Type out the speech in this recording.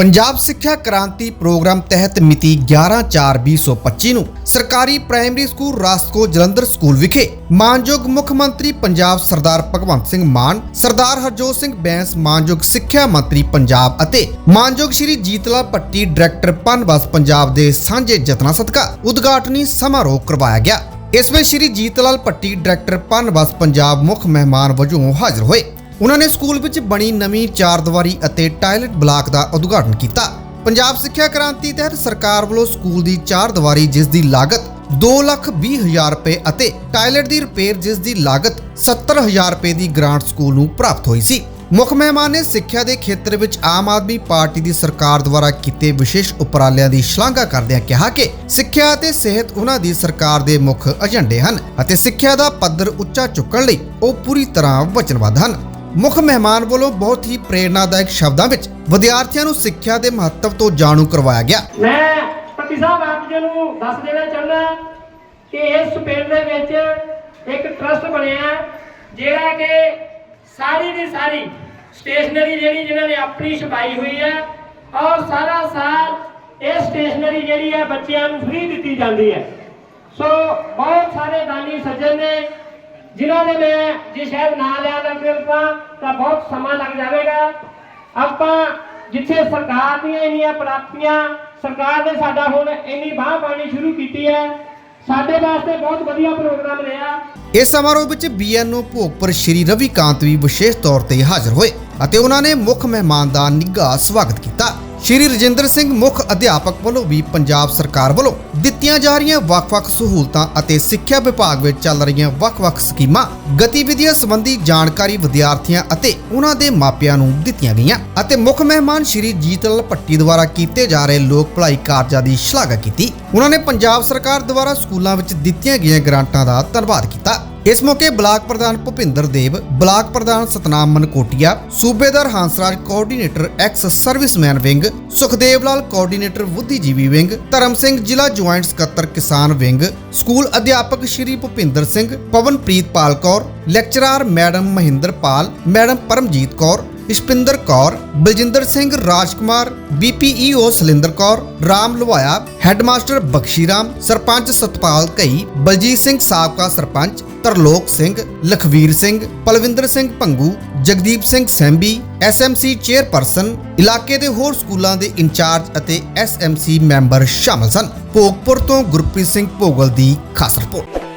ਪੰਜਾਬ ਸਿੱਖਿਆ ਕ੍ਰਾਂਤੀ ਪ੍ਰੋਗਰਾਮ ਤਹਿਤ ਮਿਤੀ 11/4/2025 ਨੂੰ ਸਰਕਾਰੀ primary school Rasko Jalandhar school ਵਿਖੇ ਮਾਨਯੋਗ ਮੁੱਖ ਮੰਤਰੀ ਪੰਜਾਬ ਸਰਦਾਰ ਭਗਵੰਤ ਸਿੰਘ ਮਾਨ, ਸਰਦਾਰ ਹਰਜੋਤ ਸਿੰਘ ਬੈਂਸ, ਮਾਨਯੋਗ ਸਿੱਖਿਆ ਮੰਤਰੀ ਪੰਜਾਬ ਅਤੇ ਮਾਨਯੋਗ ਸ਼੍ਰੀ ਜੀਤਲਾਲ ਪੱਟੀ ਡਾਇਰੈਕਟਰ ਪਨਬਸ ਪੰਜਾਬ ਦੇ ਸਾਂਝੇ ਯਤਨਾਂ ਸਦਕਾ ਉਦਘਾਟਨੀ ਸਮਾਰੋਹ ਕਰਵਾਇਆ ਗਿਆ। ਇਸ ਵਿੱਚ ਸ਼੍ਰੀ ਜੀਤਲਾਲ ਪੱਟੀ ਡਾਇਰੈਕਟਰ ਪਨਬਸ ਪੰਜਾਬ ਮੁੱਖ ਮਹਿਮਾਨ ਵਜੋਂ ਹਾਜ਼ਰ ਹੋਏ। ਉਹਨਾਂ ਨੇ ਸਕੂਲ ਵਿੱਚ ਬਣੀ ਨਵੀਂ ਚਾਰਦੀਵਾਰੀ ਅਤੇ ਟਾਇਲਟ ਬਲਾਕ ਦਾ ਉਦਘਾਟਨ ਕੀਤਾ। ਪੰਜਾਬ ਸਿੱਖਿਆ ਕ੍ਰਾਂਤੀ ਤਹਿਤ ਸਰਕਾਰ ਵੱਲੋਂ ਸਕੂਲ ਦੀ ਚਾਰ ਦੀਵਾਰੀ ਜਿਸ ਦੀ ਲਾਗਤ 220000 ਰੁਪਏ ਅਤੇ ਟਾਇਲਟ ਦੀ ਰਿਪੇਅਰ, ਜਿਸ ਦੀ ਲਾਗਤ 70000 ਰੁਪਏ ਦੀ ਗ੍ਰਾਂਟ ਸਕੂਲ ਨੂੰ ਪ੍ਰਾਪਤ ਹੋਈ ਸੀ। ਮੁੱਖ ਮਹਿਮਾਨ ਨੇ ਸਿੱਖਿਆ ਦੇ ਖੇਤਰ ਵਿੱਚ ਆਮ ਆਦਮੀ ਪਾਰਟੀ ਦੀ ਸਰਕਾਰ ਦੁਆਰਾ ਕੀਤੇ ਵਿਸ਼ੇਸ਼ ਉਪਰਾਲਿਆਂ ਦੀ ਸ਼ਲਾਘਾ ਕਰਦਿਆਂ ਕਿਹਾ ਕਿ ਸਿੱਖਿਆ ਅਤੇ ਸਿਹਤ ਉਹਨਾਂ ਦੀ ਸਰਕਾਰ ਦੇ ਮੁੱਖ ਏਜੰਡੇ ਹਨ ਅਤੇ ਸਿੱਖਿਆ ਦਾ ਪੱਧਰ ਉੱਚਾ ਚੁੱਕਣ ਲਈ ਉਹ ਪੂਰੀ ਤਰ੍ਹਾਂ ਵਚਨਬੱਧ ਹਨ। ਮੁੱਖ ਮਹਿਮਾਨ ਵੱਲੋਂ ਬਹੁਤ ਹੀ ਪ੍ਰੇਰਨਾਦਾਇਕ ਸ਼ਬਦਾਂ ਵਿੱਚ ਵਿਦਿਆਰਥੀਆਂ ਨੂੰ ਸਿੱਖਿਆ ਦੇ ਮਹੱਤਵ ਤੋਂ ਜਾਣੂ ਕਰਵਾਇਆ ਗਿਆ। ਮੈਂ ਪੱਟੀ ਸਾਹਿਬ ਆਪ ਜੀ ਨੂੰ ਦੱਸ ਦੇਣਾ ਚਾਹੁੰਦਾ ਕਿ ਇਸ ਪਿੰਡ ਦੇ ਵਿੱਚ ਇੱਕ ਟਰਸਟ ਬਣਿਆ ਜਿਹੜਾ ਕਿ ਸਾਰੀ ਦੀ ਸਾਰੀ ਸਟੇਸ਼ਨਰੀ ਜਿਹੜੀ ਜਿਨ੍ਹਾਂ ਨੇ ਆਪਣੀ ਛਪਾਈ ਹੋਈ ਹੈ, ਔਰ ਸਾਰਾ ਸਾਲ ਇਹ ਸਟੇਸ਼ਨਰੀ ਜਿਹੜੀ ਹੈ ਬੱਚਿਆਂ ਨੂੰ ਫ੍ਰੀ ਦਿੱਤੀ ਜਾਂਦੀ ਹੈ। ਸੋ ਬਹੁਤ ਸਾਰੇ ਦਾਨੀ ਸੱਜਣ ਜਿਨ੍ਹਾਂ ਦੇ ਮੈਂ ਜੇ ਸ਼ਾਇਦ ਨਾਂ ਲਿਆ ਲੱਗੇ ਤਾਂ ਤਾਂ ਬਹੁਤ ਸਮਾਂ ਲੱਗ ਜਾਵੇਗਾ। ਆਪਾਂ ਜਿੱਥੇ ਸਰਕਾਰ ਦੀਆਂ ਇੰਨੀਆਂ ਪ੍ਰਾਪਤੀਆਂ, ਸਰਕਾਰ ਨੇ ਸਾਡਾ ਹੁਣ ਇੰਨੀ ਬਾਹ ਪਾਣੀ ਸ਼ੁਰੂ ਕੀਤੀ ਹੈ। ਸਾਡੇ ਵਾਸਤੇ ਬਹੁਤ ਵਧੀਆ ਪ੍ਰੋਗਰਾਮ ਰਿਹਾ। ਇਸ ਸਮਾਰੋਹ ਵਿੱਚ ਬੀਐਨਓ ਭੋਗਪੁਰ ਸ਼੍ਰੀ ਰਵੀ ਕਾਂਤ ਵੀ ਵਿਸ਼ੇਸ਼ ਤੌਰ ਤੇ ਹਾਜ਼ਰ ਹੋਏ ਅਤੇ ਉਹਨਾਂ ਨੇ ਮੁੱਖ ਮਹਿਮਾਨ ਦਾ ਨਿੱਘਾ ਸਵਾਗਤ ਕੀਤਾ। ਸ਼੍ਰੀ ਰਜਿੰਦਰ ਸਿੰਘ ਮੁੱਖ ਅਧਿਆਪਕ ਵੱਲੋਂ ਵੀ ਪੰਜਾਬ ਸਰਕਾਰ ਵੱਲੋਂ ਦਿੱਤੀਆਂ ਜਾ ਰਹੀਆਂ ਵੱਖ-ਵੱਖ ਸਹੂਲਤਾਂ ਅਤੇ ਸਿੱਖਿਆ ਵਿਭਾਗ ਵਿੱਚ ਚੱਲ ਰਹੀਆਂ ਵੱਖ-ਵੱਖ ਸਕੀਮਾਂ, ਗਤੀਵਿਧੀਆਂ ਸੰਬੰਧੀ ਜਾਣਕਾਰੀ ਵਿਦਿਆਰਥੀਆਂ ਅਤੇ ਉਹਨਾਂ ਦੇ ਮਾਪਿਆਂ ਨੂੰ ਦਿੱਤੀਆਂ ਗਈਆਂ ਅਤੇ ਮੁੱਖ ਮਹਿਮਾਨ ਸ਼੍ਰੀ ਜੀਤਲਾਲ ਭੱਟੀ ਦੁਆਰਾ ਕੀਤੇ ਜਾ ਰਹੇ ਲੋਕ ਭਲਾਈ ਕਾਰਜਾਂ ਦੀ ਸ਼ਲਾਘਾ ਕੀਤੀ। ਉਹਨਾਂ ਨੇ ਪੰਜਾਬ ਸਰਕਾਰ ਦੁਆਰਾ ਸਕੂਲਾਂ ਵਿੱਚ ਦਿੱਤੀਆਂ ਗਈਆਂ ਗ੍ਰਾਂਟਾਂ ਦਾ ਧੰਨਵਾਦ ਕੀਤਾ। ਇਸ ਮੌਕੇ ਬਲਾਕ ਪ੍ਰਧਾਨ ਭੁਪਿੰਦਰ ਦੇਵ, ਬਲਾਕ ਪ੍ਰਧਾਨ ਸਤਨਾਮ ਮਨਕੋਟੀਆ, ਸੂਬੇਦਾਰ Hansraj coordinator ex serviceman wing, Sukhdev Lal coordinator ਬੁੱਧੀਜੀਵੀ wing, Dharam Singh ਜ਼ਿਲ੍ਹਾ ਜੁਆਇੰਟ ਸਕੱਤਰ ਕਿਸਾਨ ਵਿੰਗ, ਸਕੂਲ ਅਧਿਆਪਕ Shri Bhupinder Singh, Pawanpreet Pal Kaur, lecturer madam Mahinder Pal, madam Paramjit Kaur Ishpinder Kaur, Baljinder Singh Rajkumar BPEO Salinder Kaur, Ram Lavaya headmaster Bakhshi Ram sarpanch Satpal Ghai, Baljit Singh ਸਾਬਕਾ sarpanch, Tarlok Singh, Lakhvir Singh, Palwinder Singh Bhangu Jagdeep Singh Sembi SMC chairperson, ਇਲਾਕੇ ਦੇ ਹੋਰ ਸਕੂਲਾਂ ਦੇ incharge ਅਤੇ SMC member ਸ਼ਾਮਲ ਸਨ। ਭੋਗਪੁਰ ਤੋਂ ਗੁਰਪ੍ਰੀਤ ਸਿੰਘ ਭੋਗਲ ਦੀ ਖਾਸ ਰਿਪੋਰਟ।